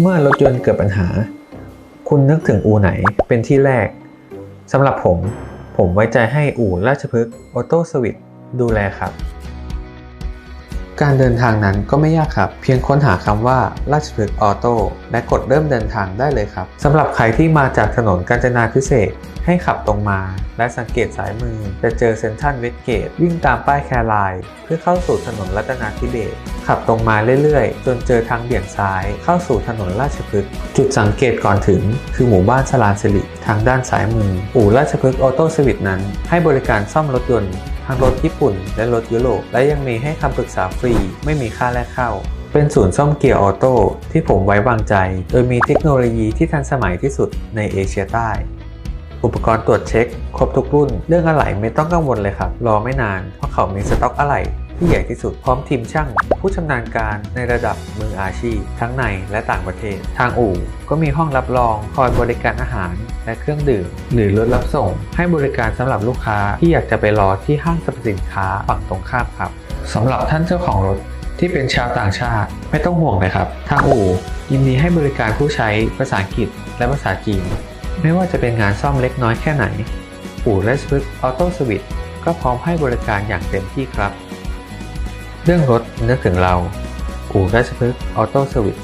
เมื่อรถยนต์เกิดปัญหา คุณนึกถึงอู่ไหนเป็นที่แรกสำหรับผม ผมไว้ใจให้อู่ราชพฤกษ์ออโต้สวิตดูแลครับ การเดินทางนั้นก็ไม่ยากครับ เพียงค้นหาคำว่าราชพฤกษ์ออโต้และกดเริ่มเดินทางได้เลยครับสำหรับใครที่มาจากถนนกาญจนาพิเศษให้ขับตรงมาและสังเกตสายมือ จะเจอเซ็นทัลเวสเกตวิ่งตามป้ายแครไลน์เพื่อเข้าสู่ถนนรัตนาธิเบศขับตรงมาเรื่อยๆ จนเจอทางเบี่ยงซ้ายเข้าสู่ถนนราชพฤกษ์จุดสังเกตก่อนถึง คือหมู่บ้านสลานสิริทางด้านซ้ายมือ อู่ราชพฤกษ์ออโต้สวิตนั้น ให้บริการซ่อมรถยนต์ ทั้งรถญี่ปุ่น และรถยุโรป และยังมีให้คำปรึกษาฟรี ไม่มีค่าแรกเข้า เป็นศูนย์ซ่อมเกียร์ออโต้ที่ผมไว้วางใจ โดยมีเทคโนโลยีที่ทันสมัยที่สุดในเอเชียใต้ อุปกรณ์ตรวจเช็ค ครบทุกรุ่น เรื่องอะไหล่ไม่ต้องกังวลเลยครับ รอไม่นาน เพราะเขามีสต็อกอะไหล่ ที่ใหญ่ที่สุดพร้อมทีมช่าง ผู้ชำนาญการในระดับมืออาชีพ ทั้งในและต่างประเทศ ทางอู่ก็มีห้องรับรองคอยบริการอาหาร และเครื่องดื่ม หรือรถรับส่ง ให้บริการสำหรับลูกค้าที่อยากจะไปรอที่ห้างสรรพสินค้าฝั่งตรงข้ามครับสำหรับท่านเจ้าของรถที่เป็นชาวต่างชาติไม่ต้องห่วงเลยครับ ทางอู่ยินดีให้บริการผู้ใช้ภาษาอังกฤษและภาษาจีน ไม่ว่าจะเป็นงานซ่อมเล็กน้อยแค่ไหน อู่เรส b ึกออโต้สวิตก็พร้อมให้บริการอย่างเต็มที่ครับ เรื่องรถนึกถึงเรา อู่เรส b ึกออโต้สวิต